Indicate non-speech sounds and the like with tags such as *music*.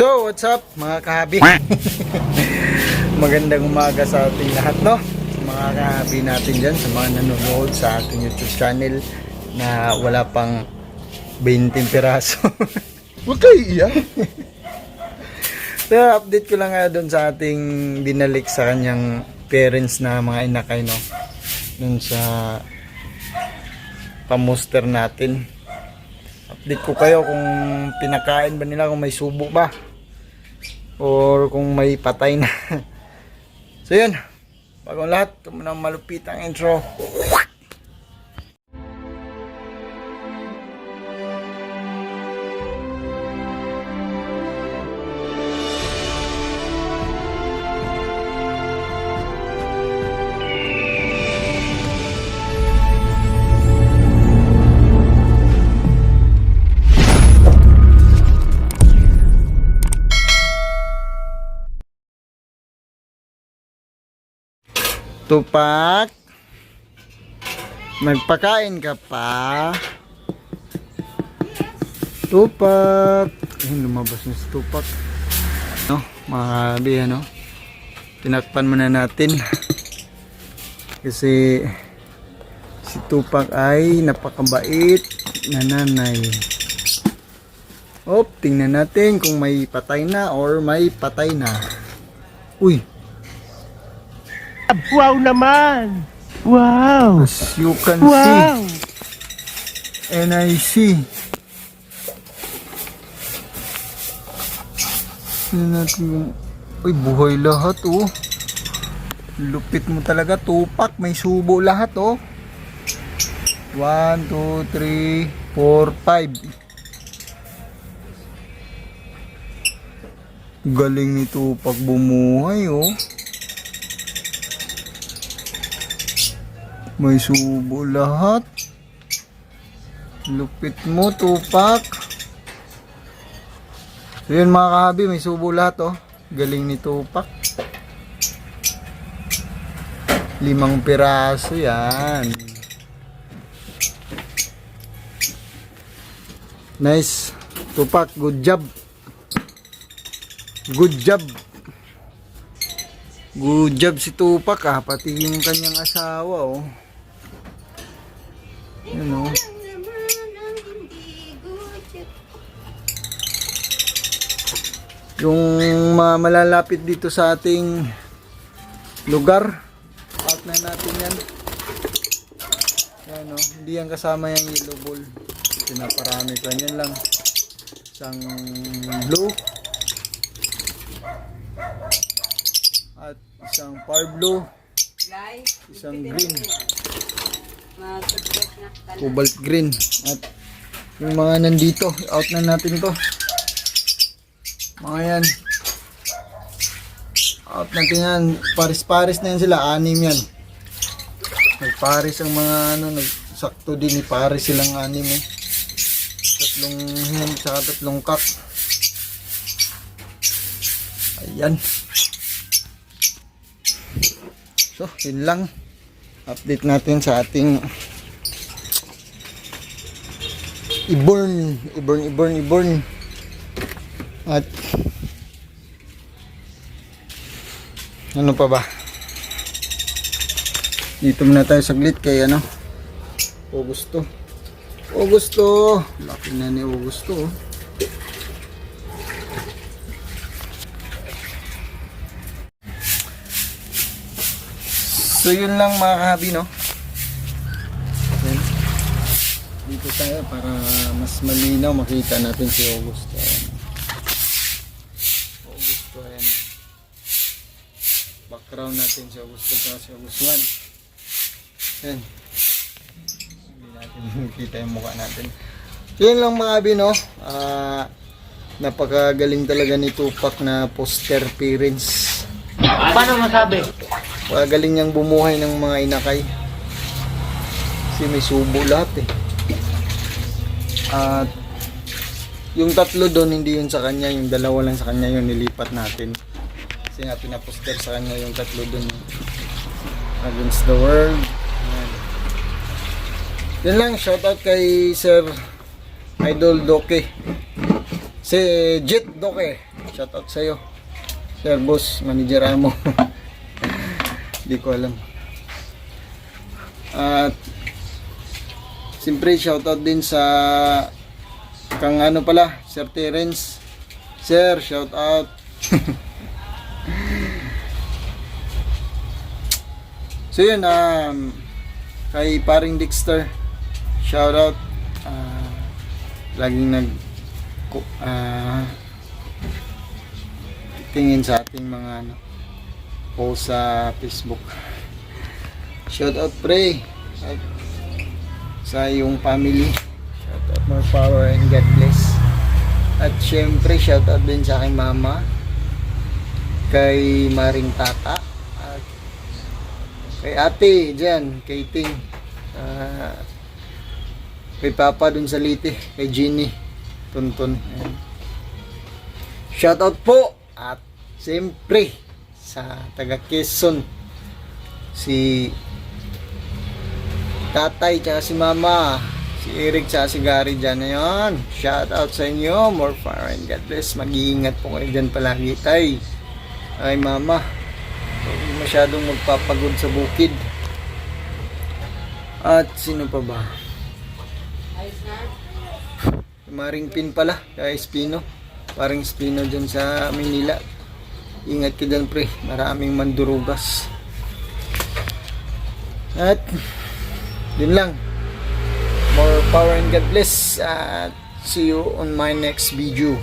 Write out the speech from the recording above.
So, what's up mga kahabi? *laughs* Magandang umaga sa ating lahat, no? Sa mga kahabi natin dyan, sa mga nanonood sa ating YouTube channel na wala pang 20 piraso. *laughs* Huwag kayo iiyak. *laughs* so, update ko lang nga doon sa ating binalik sa kanyang parents na mga inakay, no? Doon sa pamuster natin. Update ko kayo kung pinakain ba nila, kung may subo ba. Or kung may patay na. *laughs* so yun. Bagong lahat, ito malupit ang intro. Tupak. Magpakain ka pa. Tupak. Ayun, lumabas na si Tupak. No, mga kabi, ano. Tinakpan muna natin. Kasi si Tupak ay napakabait na nanay. Op, tingnan natin kung may patay na or may patay na. Uy, Wow naman! Wow! As you can Wow! see, and I see. Tingnan natin yung... Uy, buhay lahat, oh. Lupit mo talaga, tupak. May subo lahat, oh. 1, 2, 3, 4, 5. Galing ni Tupak bumuhay, oh. May subo lahat. Lupit mo, tupak. So yun mga kahabi, may subo lahat oh. Galing ni tupak. Limang piraso yan. Nice. Tupak, good job. Good job. Good job si Tupak ah, pati yung kanyang asawa oh. Yun oh. Yung mga malalapit dito sa ating lugar, out na natin yan. Yan oh, hindi yan kasama yung yellow ball. Pinaparami pa yan lang. Isang blue at isang far blue, isang green. Cobalt green. At yung mga nandito out na natin to. Mga yan. Out natin yan. Paris paris na yan sila. Anim yan. Nagparis ang mga ano nagsakto din ni paris silang anim eh. Tatlong hen tsaka tatlong kak ayan. So yun lang update natin sa ating iborn iborn iborn iborn. At ano pa ba? Dito muna tayo saglit kay ano? Augusto. Augusto! Laki na ni Augusto oh. So yun lang mga kahabi no. Ayan. Dito tayo para mas malinaw makita natin si Augusto. Augusto ayan. Background natin si Augusto at si Augusto 1. Ayan. Hindi *laughs* makita yung mukha natin. Yun lang mga kahabi no. Ah, napakagaling talaga ni Tupac na poster parents. Paano masabi? Magaling niyang bumuhay ng mga inakay. Kasi may subo lahat eh. At yung tatlo doon, hindi yun sa kanya. Yung dalawa lang sa kanya yun, nilipat natin. Kasi nga pinaposter sa kanya yung tatlo doon. Against the world. Ayan. Yun lang, shoutout kay Sir Idol Doke. Si Jet Doke. shout out sa'yo. Sir boss, manager mo. *laughs* Hindi ko alam. At Siyempre, shoutout din sa kang ano pala, Sir Terence. Sir, shoutout. *laughs* so yun, um, kay paring Dexter, shoutout. Uh, laging nag ah, tingin sa ating mga ano, post sa Facebook. Shoutout pre. At sa iyong family. Shout out more power and God bless. At syempre, shout out din sa aking mama, kay Maring Tata, at kay ate dyan, kay Ting, ah, kay Papa dun sa Liti, kay Ginny, Tuntun. Ayan. Shout out po at siyempre sa taga Quezon. Si tatay tsaka si mama si Eric tsaka si Gary dyan. Ayun shout out sa inyo. More power and God bless. Mag-iingat po kayo dyan palagi tay. Ay mama. Masyadong magpapagod sa bukid. At sino pa ba? Maring pin pala kay Spino parang Spino dyan sa Manila ingat ka dyan pre maraming mandurugas at yun lang. More power and God bless. At see you on my next video.